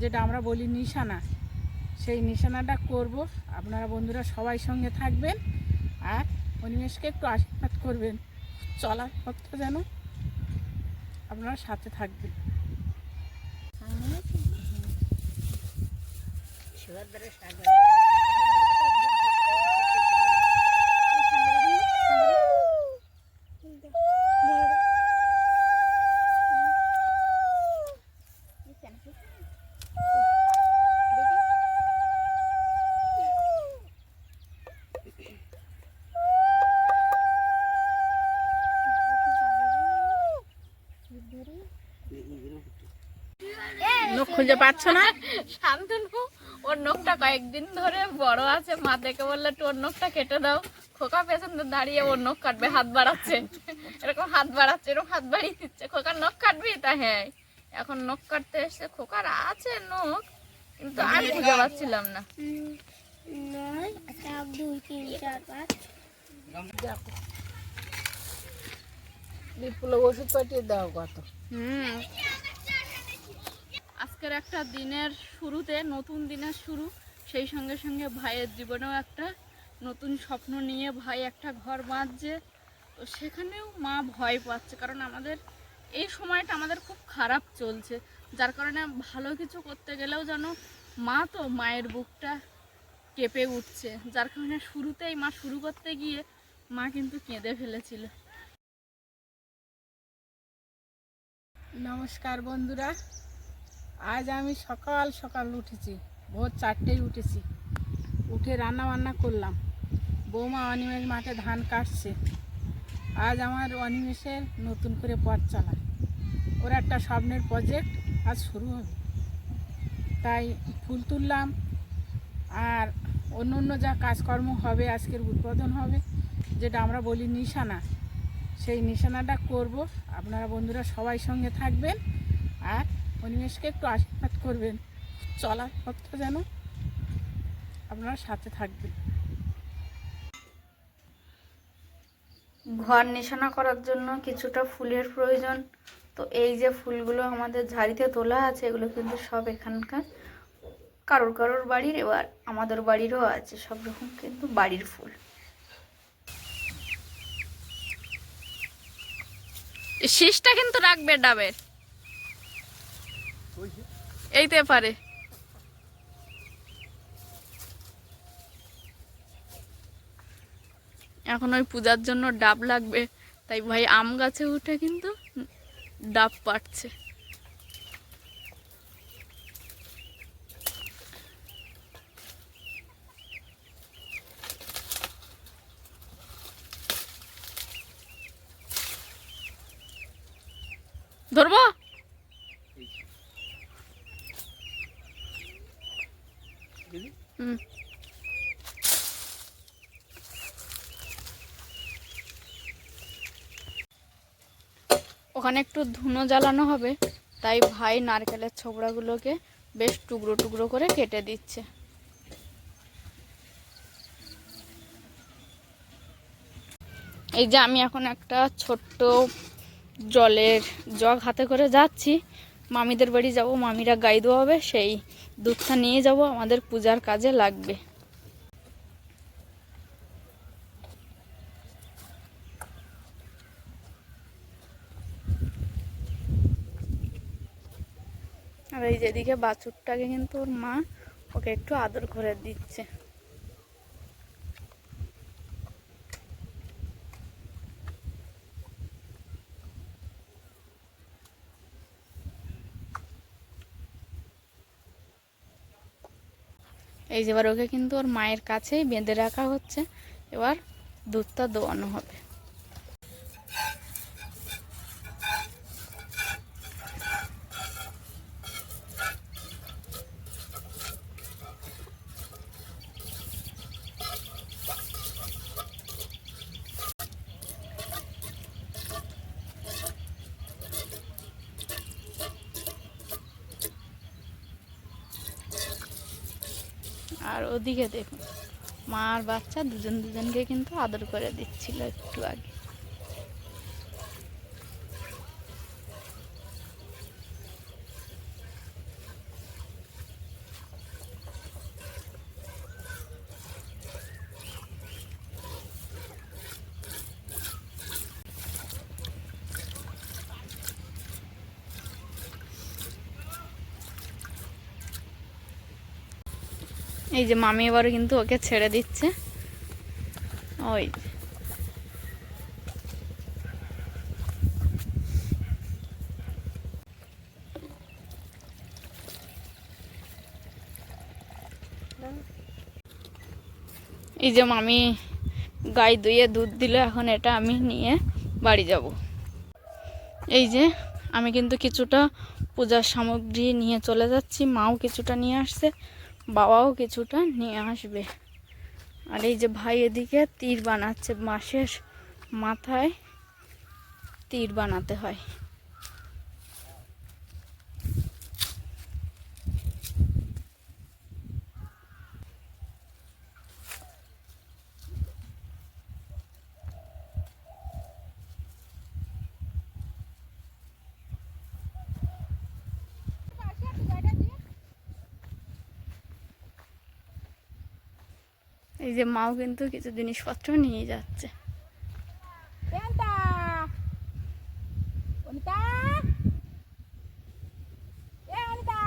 যেটা আমরা বলি নিশানা সেই নিশানাটা করব। আপনারা বন্ধুরা সবাই সঙ্গে থাকবেন আর অনিমেষকে একটু আশীর্বাদ করবেন। চলার পথটা যেন আপনারা সাথে থাকবেন। লোক খুঁজে পাচ্ছ না? শান্তনু ওর নখটা কয়েকদিন ধরে বড় আছে। মা দেখে বললে একটু ওর নখটা কেটে দাও। খোকা পেছন দিয়ে দাঁড়িয়ে ওর নখ কাটবে হাত বাড়াচ্ছে। এরকম হাত বাড়াচ্ছে এরকম হাত বাড়িয়ে দিচ্ছে। খোকার নখ কাটবি? তা হ্যাঁ। এখন নখ কাটতে এসে খোকার আছে নখ কিন্তু আমি খুঁজে পাচ্ছিলাম না। বিপ্লব ওষুধ পাঠিয়ে দাও কত। হুম। আজকের একটা দিনের শুরুতে, নতুন দিনের শুরু, সেই সঙ্গে সঙ্গে ভাইয়ের জীবনেও একটা নতুন স্বপ্ন নিয়ে ভাই একটা ঘর বাঁধছে। তো সেখানেও মা ভয় পাচ্ছে, কারণ আমাদের এই সময়টা আমাদের খুব খারাপ চলছে। যার কারণে ভালো কিছু করতে গেলেও যেন মা তো মায়ের বুকটা কেঁপে উঠছে। যার কারণে শুরুতেই মা শুরু করতে গিয়ে মা কিন্তু কেঁদে ফেলেছিল। নমস্কার বন্ধুরা আজ আমি সকাল সকাল উঠেছি, ভোর চারটেই উঠেছি। উঠে রান্না বান্না করলাম। বৌমা অনিমেষ মাঠে ধান কাটছে। আজ আমার অনিমেষের নতুন করে পথ চলা। ওর একটা স্বপ্নের প্রজেক্ট আজ শুরু হবে। তাই ফুল তুললাম আর অন্য অন্য যা কাজকর্ম হবে আজকের উদ্বোধন হবে, যেটা আমরা বলি নিশানা। সেই নিশানাটা করব। আপনারা বন্ধুরা সবাই সঙ্গে থাকবেন আর অনিমেষকে একটু আশীর্বাদ করবেন। চলার পথটা যেন আপনারা সাথে থাকবেন। ঘর নিশানা করার জন্য কিছুটা ফুলের প্রয়োজন। তো এই যে ফুলগুলো আমাদের ঝাড়িতে তোলা আছে এগুলো কিন্তু সব এখানকার কারোর কারোর বাড়ির এবার আমাদের বাড়িরও আছে সব রকম কিন্তু বাড়ির ফুল। শীষটা কিন্তু রাখবে ডাবের। এইতে পারে এখন ওই পূজার জন্য ডাব লাগবে, তাই ভাই আম গাছে উঠে কিন্তু ডাব পাটছে ধরবো হুম ওখানে একটু ধুনো জ্বালানো হবে, তাই ভাই নারকেলের ছোবড়াগুলোকে বেশ টুকরো টুকরো করে কেটে দিচ্ছে। এই যে আমি এখন একটা ছোট্ট জলের জগ হাতে করে যাচ্ছি। মামিদের বাড়ি যাব, মামিরা গাই দেওয়া হবে সেই দুধটা নিয়ে যাব, আমাদের পূজার কাজে লাগবে। যেদিকে বাছুরটাকে কিন্তু ওর মা ওকে একটু আদর করে দিচ্ছে। এই যে এবার ওকে কিন্তু ওর মায়ের কাছেই বেঁধে রাখা হচ্ছে। এবার দুধটা দোয়ানো হবে। ওদিকে দেখুন। মার বাচ্চা দুজন দুজনকে কিন্তু আদর করে দিচ্ছিল একটু আগে। এই যে মামি এবারও কিন্তু ওকে ছেড়ে দিচ্ছে। ওই এই যে মামি গাই দুইয়ে দুধ দিল, এখন এটা আমি নিয়ে বাড়ি যাব। এই যে আমি কিন্তু কিছুটা পূজার সামগ্রী নিয়ে চলে যাচ্ছি, মাও কিছুটা নিয়ে আসছে। বাবাও কিছুটা নিয়ে আসবে। আর এই যে ভাই এদিকে তীর বানাচ্ছে, মাসের মাথায় তীর বানাতে হয়। এই যে মাও কিন্তু কিছু জিনিসপত্র নিয়ে যাচ্ছে। পেন্তা অনিতা! এ অনিতা!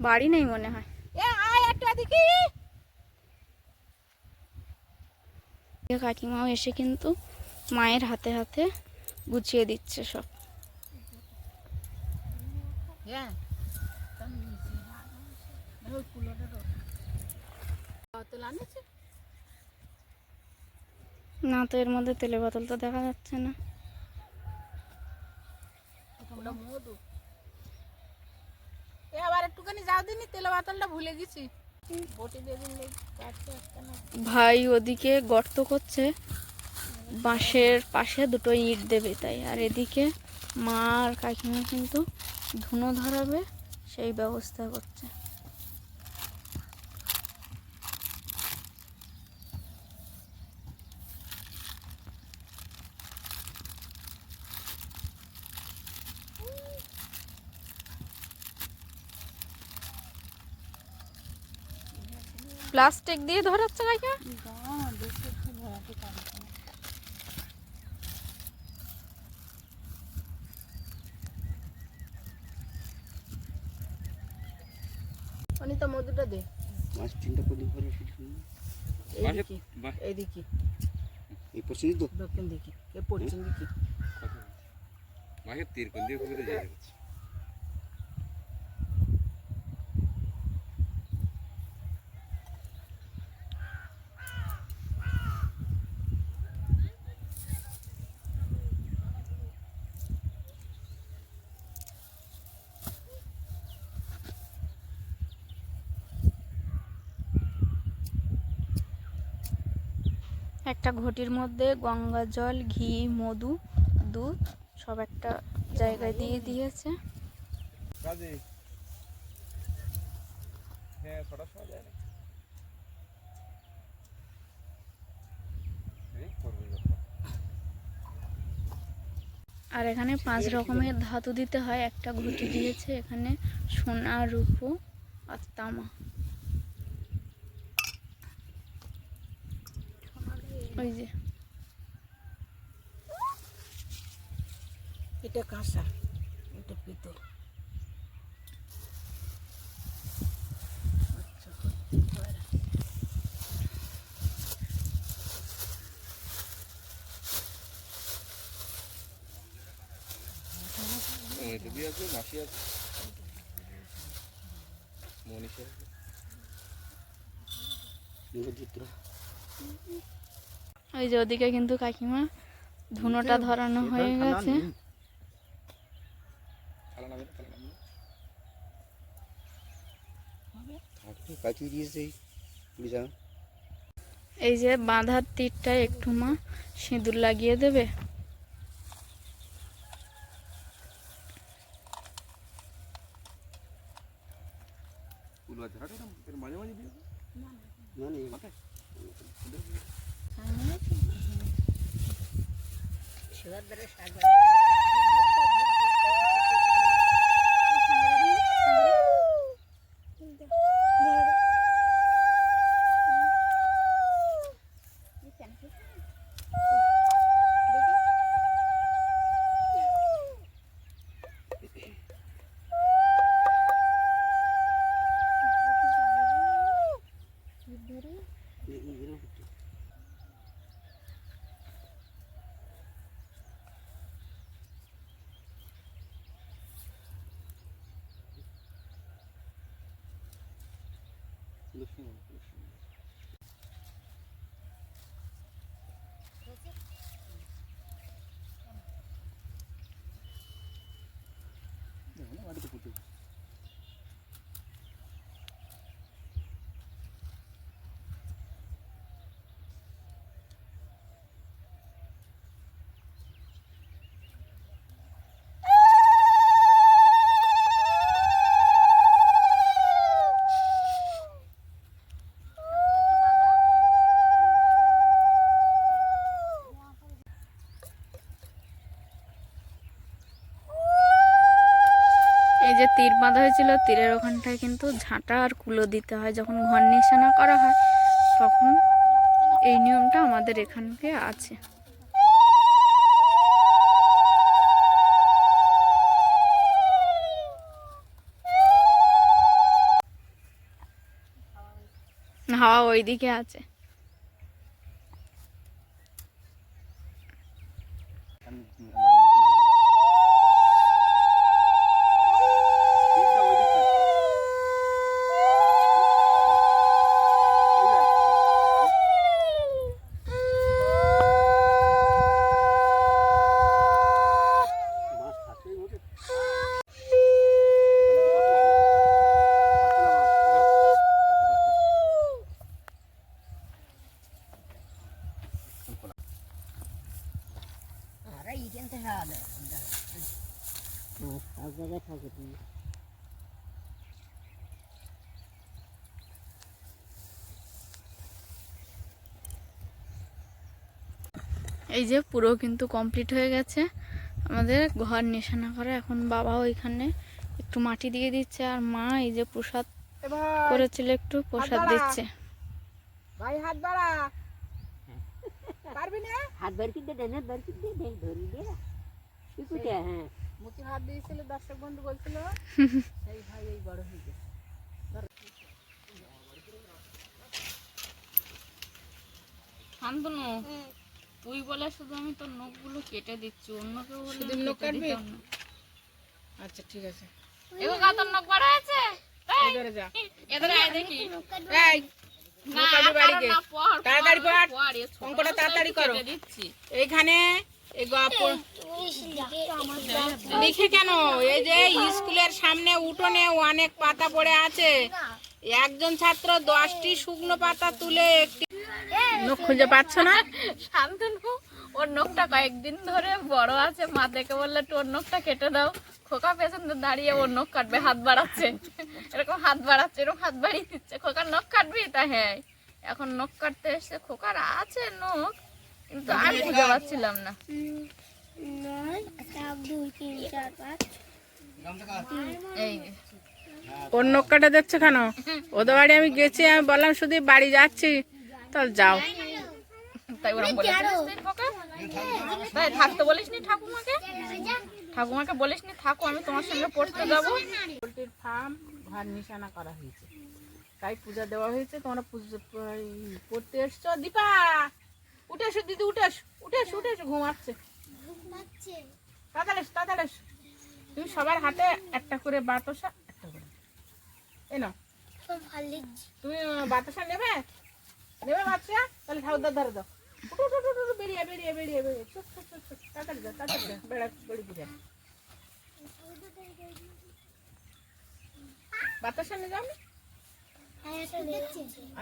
বাড়ি নেই মনে হয়। এ আয় একটু দেখি। কাকিমাও এসে কিন্তু মায়ের হাতে হাতে গুছিয়ে দিচ্ছে সব। হ্যাঁ। বোতল আনেছে? না তো এর মধ্যে তেলের বোতল তো দেখা যাচ্ছে না। এ আবার একটুখানি যাও দিনি তেলে বোতলটা ভুলে গেছি। ভাই ওদিকে গর্ত করছে বাঁশের পাশে দুটো ইট দেবে তাই। আর এদিকে মা আর কাকিমা কিন্তু ধুনো ধরাবে সেই ব্যবস্থা করছে। প্লাস্টিক দিয়ে ধরাচ্ছে কাকিমা না বেশি একটু ভরাতে পারি না। অনিতা মধুটা দে। মাছ তিনটা প্রদীপ করে এইদিকে এইদিকে। এই পশ্চিমে তো। দক্ষিণ দিকে এ পশ্চিম দিকে। মাকে তীর কোন দিয়ে খুলে যায়? একটা ঘটির মধ্যে গঙ্গা জল ঘি মধু দুধ সব একটা জায়গায় দিয়ে দিয়েছে। হ্যাঁ। আর এখানে পাঁচ রকমের ধাতু দিতে হয়। একটা ঘটি দিয়েছে এখানে সোনা রূপো আর তামা। ওই যে এটা কাঁসা এটা পিতল আচ্ছা কয়রা। মনিতা দিয়ে আছে মাসি আছে মনীষা আছে। ওই যে ওদিকে কিন্তু কাকিমা ধুনোটা ধরানো হয়ে গেছে। এই যে বাঁধার তীরটা একটু মা সিঁদুর লাগিয়ে দেবে। দেখো না, মাটিতে পুঁতে। এই যে তীর বাঁধা হয়েছিল, তীরের ওখানটায় কিন্তু ঝাঁটা আর কুলো দিতে হয়। যখন ঘর নিশানা করা হয়, তখন এই নিয়মটা আমাদের এখানকে আছে। হাওয়া ওইদিকে আছে আমি- আমি- আমার- তীরটা ওই দিক থেকে। এই যে, মাছ থাকলেই ওঠে সব জায়গায় থাকে তুমি এই যে পুরো কিন্তু কমপ্লিট হয়ে গেছে। আমাদের ঘর নিশানা করা। এখন বাবা ওইখানে একটু মাটি দিয়ে দিচ্ছে আর মা এই যে প্রসাদ করেছিল একটু প্রসাদ দিচ্ছে। ভাই হাত বাড়া। পারবি না? হাত বার কিনতে দেন হাত বার কিনতে দেন ধরি দে। শিখুতে হ্যাঁ। মুখে হাত দিয়েছিল দর্শক বন্ধু বলছিল সেই ভাই এই বড় হয়ে গেছে। শান্তনু তুই বলে শুধু আমি তোর নখগুলো কেটে দিচ্ছি অন্য কেউ বলে নখ কাটবি? আচ্ছা ঠিক আছে। এগো কা তোর নখ বড় হয়েছে। তাই? যা। এদের আয় দেখি। এই তাড়াতাড়ি অঙ্কটা তাড়াতাড়ি করো। এইখানে লিখে কেন? এই যে স্কুলের সামনে উঠোনে অনেক পাতা পড়ে আছে। একজন ছাত্র দশটি শুকনো পাতা তুলে একটি নখ খুঁজে পাচ্ছ না? শান্তনু ওর নখটা কয়েকদিন ধরে বড় আছে। মা দেখে বললে তোর নখটা কেটে দাও। খোকা পেছনে দাঁড়িয়ে ওর নখ কাটবে হাত বাড়াচ্ছে। এরকম হাত বাড়াচ্ছে এরকম হাত বাড়িয়ে দিচ্ছে। খোকার নখ কাটবি? তা হ্যাঁ। এখন নখ কাটতে এসছে খোকার আছে নখ কিন্তু আমি খুঁজে পাচ্ছিলাম না। নয় এক দুই তিন চার পাঁচ এই ওর নখ কাটা দেখছ কেন? ওদের বাড়ি আমি গেছি আমি বললাম শুধু বাড়ি যাচ্ছি। তাহলে যাও। তাই ওরকম তুই খোকা? তাই থাকতে বলিসনি ঠাকুমাকে ঠাকুমাকে বলিসনি থাকো আমি তোমার সঙ্গে পড়তে যাব। পোলট্রির ফার্ম ঘর নিশানা করা হয়েছে। তাই পূজা দেওয়া হয়েছে তোমরা পুজো এই করতে এসছো। দীপা উঠে এসো দিদি উঠে এসো উঠে এসো উঠে এসো ঘুমাচ্ছে তাড়াতাড়ি এসো, তাড়াতাড়ি এসো। তুমি সবার হাতে একটা করে বাতাসা একটা করে। এ নাও। তুমি বাতাসা নেবে? নেবে বাচ্চা তাহলে ঠাকুরদার ধরে দাও। বেরিয়ে বেরিয়ে বেরিয়ে বেরিয়ে। তাড়াতাড়ি যাও তাড়াতাড়ি যাও বেড়া বেড়ি দিয়ে বাতাসা নিয়ে যাও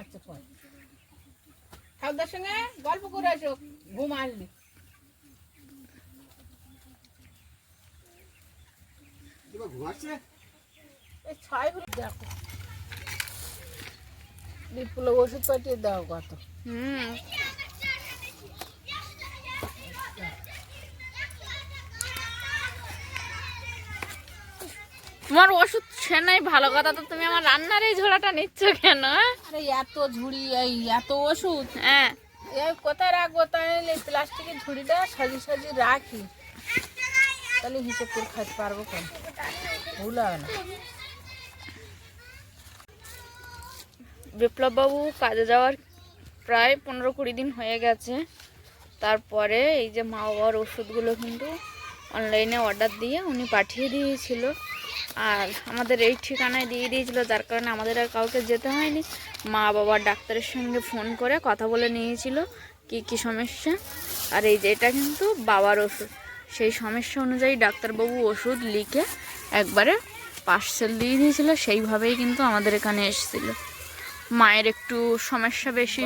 আচ্ছা পর। ঠাকুরদার সঙ্গে গল্প করে এসো ঘুম ছয়গুলো দেখো। বিপুল ওষুধ পাঠিয়ে দাও কত। হুম। তোমার ওষুধ সে নাই ভালো কথা তো তুমি আমার রান্নার এই ঝোলাটা নিচ্ছ কেন? আরে এত ঝুড়ি এই এত ওষুধ। হ্যাঁ। এই কোথায় রাখব এই প্লাস্টিকের ঝুড়িটা সাজি সাজিয়ে রাখি। তাহলে হিসেব করে খাইতে পারব কেন? ভুল হবে না। বিপ্লববাবু কাজে যাওয়ার প্রায় পনেরো কুড়ি দিন হয়ে গেছে। তারপরে এই যে মা বাবার ওষুধগুলো কিন্তু অনলাইনে অর্ডার দিয়ে উনি পাঠিয়ে দিয়েছিল। আর আমাদের এই ঠিকানায় দিয়ে দিয়েছিল যার কারণে আমাদের আর কাউকে যেতে হয়নি। মা বাবা ডাক্তারের সঙ্গে ফোন করে কথা বলে নিয়েছিল কি কি সমস্যা। আর এই যে এটা কিন্তু বাবার ওষুধ। সেই সমস্যা অনুযায়ী ডাক্তারবাবু ওষুধ লিখে একবারে পার্সেল দিয়ে দিয়েছিল সেইভাবেই কিন্তু আমাদের এখানে এসেছিল। মায়ের একটু সমস্যা বেশি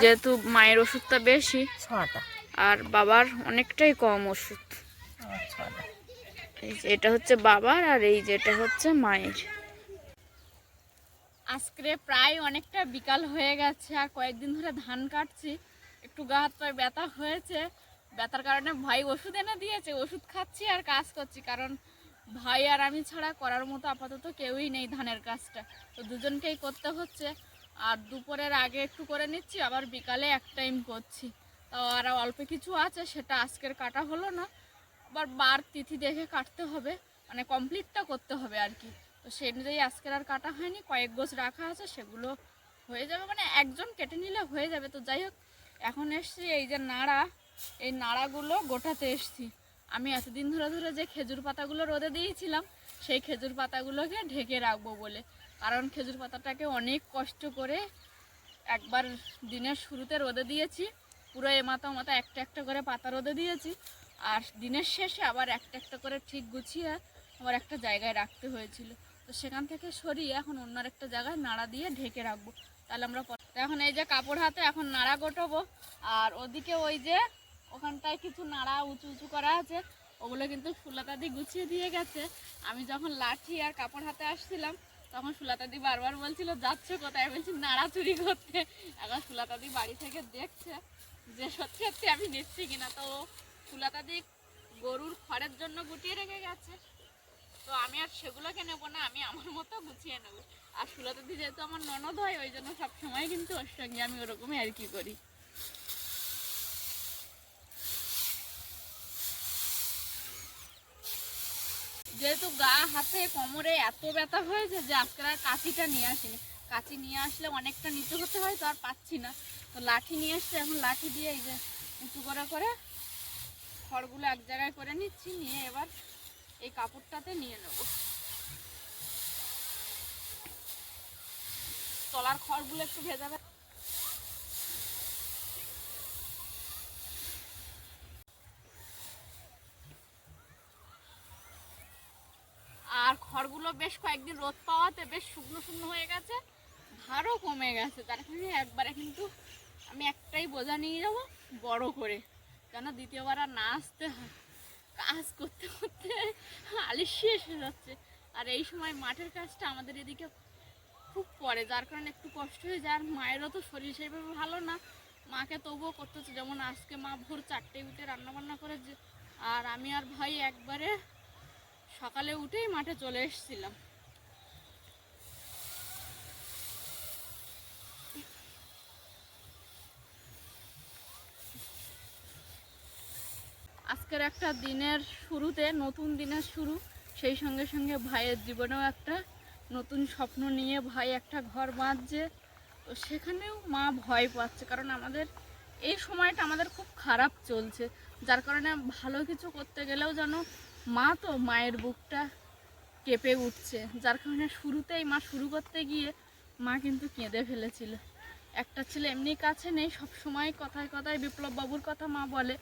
যেহেতু মায়ের ওষুধটা বেশি। ছটা। আর বাবার অনেকটাই কম ওষুধ। ছটা। এই যে এটা হচ্ছে বাবার আর এই যেটা হচ্ছে মায়ের। আজকে প্রায় অনেকটা বিকাল হয়ে গেছে, আর কয়েকদিন ধরে ধান কাটছি। একটু গা হাত পায়ে ব্যথা হয়েছে। ব্যথার কারণে ভাই ওষুধ এনে দিয়েছে, ওষুধ খাচ্ছি আর কাজ করছি, কারণ ভাই আর আমি ছাড়া করার মতো আপাতত কেউই নেই ধানের কাজটা। তো দুজনকেই করতে হচ্ছে, আর দুপুরের আগে একটু করে নিচ্ছি, আবার বিকালে এক টাইম করছি। তো আর অল্প কিছু আছে, সেটা আজকের কাটা হলো না। আবার বার তিথি দেখে কাটতে হবে মানে কমপ্লিটটা করতে হবে আর কি। তো সেই অনুযায়ী আজকের আর কাটা হয়নি, কয়েক গোছ রাখা আছে, সেগুলো হয়ে যাবে মানে একজন কেটে নিলে হয়ে যাবে। তো যাই হোক, এখন এসছি এই যে নাড়া, এই নাড়াগুলো গোটাতে এসছি। আমি এতদিন ধরে ধরে যে খেজুর পাতাগুলো রোদে দিয়েছিলাম, সেই খেজুর পাতাগুলোকে ঢেকে রাখব বলে। কারণ খেজুর পাতাটাকে অনেক কষ্ট করে একবার দিনের শুরুতে রোদে দিয়েছি, পুরো এ মাথা মাথা একটা একটা করে পাতা রোদে দিয়েছি। আর দিনের শেষে আবার একটা একটা করে ঠিক গুছিয়ে আবার একটা জায়গায় রাখতে হয়েছিল। তো সেখান থেকে সরিয়ে এখন অন্য একটা জায়গায় নাড়া দিয়ে ঢেকে রাখব। তাহলে আমরা এখন এই যে কাপড় হাতে এখন নাড়া গোটাবো। আর ওদিকে ওই যে ওখানটায় কিছু নাড়া উঁচু উঁচু করা আছে, ওগুলো কিন্তু সুলাতাদি গুছিয়ে দিয়ে গেছে। আমি যখন লাঠি আর কাপড় হাতে আসছিলাম, তখন সুলাতাদি বারবার বলছিল, যাচ্ছে কোথায়? বলছি, নাড়া চুরি করতে। এখন সুলাতাদি বাড়ি থেকে দেখছে যে সত্যি সত্যি আমি নিচ্ছি কিনা। তো সুলাতাদি গরুর খড়ের জন্য গুটিয়ে রেখে গেছে। তো আমি আর সেগুলোকে নেব না, আমি আমার মতো গুছিয়ে নেব। আর সুলতাদি যেহেতু আমার ননদ হয়, ওই জন্য সবসময় কিন্তু ওর সঙ্গে আমি ওরকমই আর কি করি। যেহেতু গা, হাতে, কোমরে এত ব্যথা হয়েছে যে আজকে আর কাঁচিটা নিয়ে আসিনি। কাঁচি নিয়ে আসলে অনেকটা নিচু হতে হয়, তো আর পাচ্ছি না। তো লাঠি নিয়ে এসছে, এখন লাঠি দিয়ে এই যে উঁচু করে করে খড়গুলো এক জায়গায় করে নিচ্ছি, নিয়ে এবার এই কাপড়টাতে নিয়ে নেব। তলার খড়গুলো একটু ভেজাবে আর খড়গুলো বেশ কয়েকদিন রোদ পাওয়াতে বেশ শুকনো শুকনো হয়ে গেছে, ভারও কমে গেছে। তার কারণে একবারে কিন্তু আমি একটাই বোঝা নিয়ে যাব, বড় করে। কেন দ্বিতীয়বার আর না আসতে কাজ করতে করতে আলিস শেষ হয়ে যাচ্ছে। আর এই সময় মাঠের কাজটা আমাদের এদিকে খুব পড়ে, যার কারণে একটু কষ্ট হয়ে যায়। আর মায়েরও তো শরীর সেইভাবে ভালো না। মাকে তবুও করতে হচ্ছে। যেমন আজকে মা ভোর চারটে উঠে রান্নাবান্না করে আর আমি আর ভাই একবারে সকালে উঠেই মাঠে চলে এসেছিলাম। আজকের একটা দিনের শুরুতে, নতুন দিনের শুরু, সেই সঙ্গে সঙ্গে ভাইয়ের জীবনেও একটা নতুন স্বপ্ন নিয়ে ভাই একটা ঘর বাঁধছে। তো সেখানেও মা ভয় পাচ্ছে, কারণ আমাদের এই সময়টা আমাদের খুব খারাপ চলছে। যার কারণে ভালো কিছু করতে গেলেও যেন মা তো মায়ের বুকটা কেঁপে উঠছে। যার কারণে শুরুতেই মা শুরু করতে গিয়ে মা কিন্তু কেঁদে ফেলেছিল। একটা ছেলে এমনি কাছে নেই সব সময় কথায় কথায় বিপ্লব বাবুর কথা মা বলে।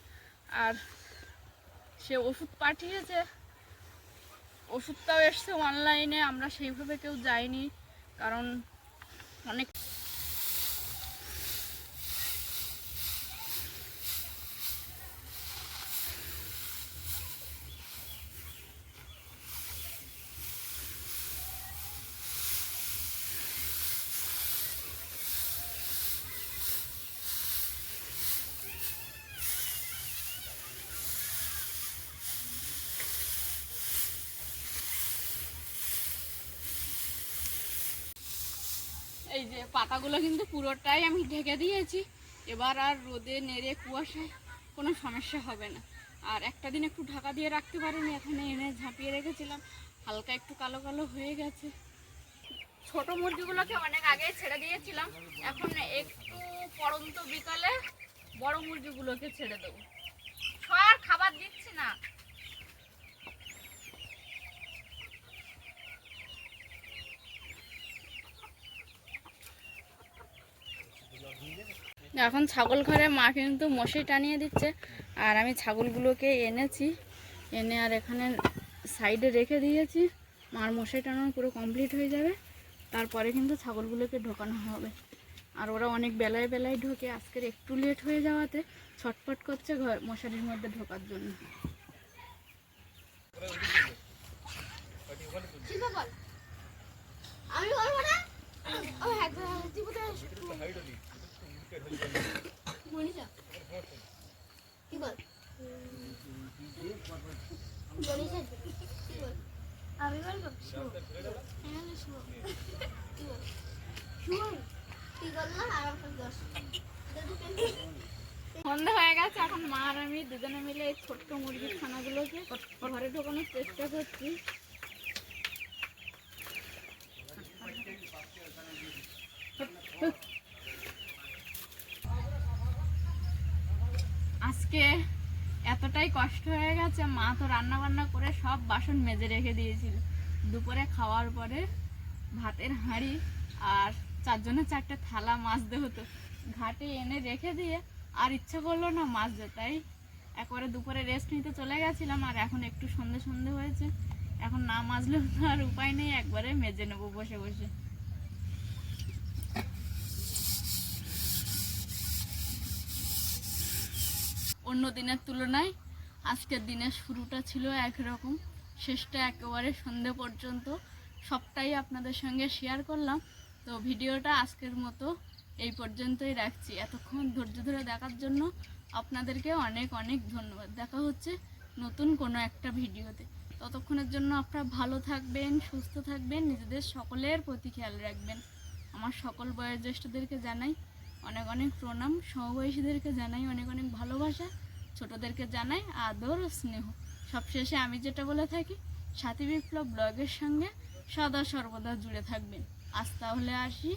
আর সে ওষুধ পাঠিয়েছে। ওষুধটাও এসছে অনলাইনে আমরা সেইভাবে কেউ যাইনি কারণ অনেক এই যে পাতাগুলো কিন্তু পুরোটাই আমি ঢেকে দিয়েছি। এবার আর রোদে নেড়ে কুয়াশায় কোনো সমস্যা হবে না। আর একটা দিন একটু ঢাকা দিয়ে রাখতে পারিনি, এখানে এনে ঝাঁপিয়ে রেখেছিলাম। হালকা একটু কালো কালো হয়ে গেছে। ছোট মুরগিগুলোকে অনেক আগে ছেড়ে দিয়েছিলাম। এখন একটু পরন্ত বিকালে বড় মুরগিগুলোকে ছেড়ে দেবো। আর খাবার দিচ্ছি না। এখন ছাগল ঘরে মা কিন্তু মশাই টানিয়ে দিচ্ছে। আর আমি ছাগলগুলোকে এনেছি। এনে আর এখানে সাইডে রেখে দিয়েছি। মার মশাই টানানো পুরো কমপ্লিট হয়ে যাবে। তারপরে কিন্তু ছাগলগুলোকে ঢোকানো হবে। আর ওরা অনেক বেলায় বেলায় ঢোকে। আজকের একটু লেট হয়ে যাওয়াতে ছটফট করছে ঘর মশারির মধ্যে ঢোকার জন্য। আমি আমি বলব হ্যাঁ হয়ে গেছে, এখন মা আর আমি দুজনে মিলে এই ছোট্ট মুরগির খানাগুলোকে ঘরে ঢোকানোর চেষ্টা করছি। আজকে এতটাই কষ্ট হয়ে গেছে, মা তো রান্না বান্না করে সব বাসন মেজে রেখে দিয়েছিল। দুপুরে খাওয়ার পরে ভাতের হাঁড়ি আর চারজনের চারটে থালা মাজতে হতো। ঘাটে এনে রেখে দিয়ে আর ইচ্ছা করল না মাছ মাজতে তাই একবারে দুপুরে রেস্ট নিতে চলে গেছিলাম আর এখন একটু সন্ধে সন্ধে হয়েছে। এখন না মাজলেও তো আর উপায় নেই, একবারে মেজে নেব বসে বসে। অন্য দিনের তুলনায় আজকের দিনের শুরুটা ছিল একরকম। শেষটা একেবারে সন্ধে পর্যন্ত। সবটাই আপনাদের সঙ্গে শেয়ার করলাম। তো ভিডিওটা আজকের মতো এই পর্যন্তই রাখছি। এতক্ষণ ধৈর্য ধরে দেখার জন্য আপনাদেরকে অনেক অনেক ধন্যবাদ। দেখা হচ্ছে নতুন কোনো একটা ভিডিওতে। ততক্ষণের জন্য আপনারা ভালো থাকবেন, সুস্থ থাকবেন, নিজেদের সকলের প্রতি খেয়াল রাখবেন। আমার সকল বয়োজ্যেষ্ঠদেরকে জানাই অনেক অনেক প্রণাম সমবয়সীদেরকে জানাই অনেক অনেক ভালোবাসা, ছোটদেরকে জানাই আদর স্নেহ। সবশেষে আমি যেটা বলে থাকি, সাথী বিপ্লব ব্লগের সঙ্গে সদা সর্বদা জুড়ে থাকবেন। আজ তাহলে আসি।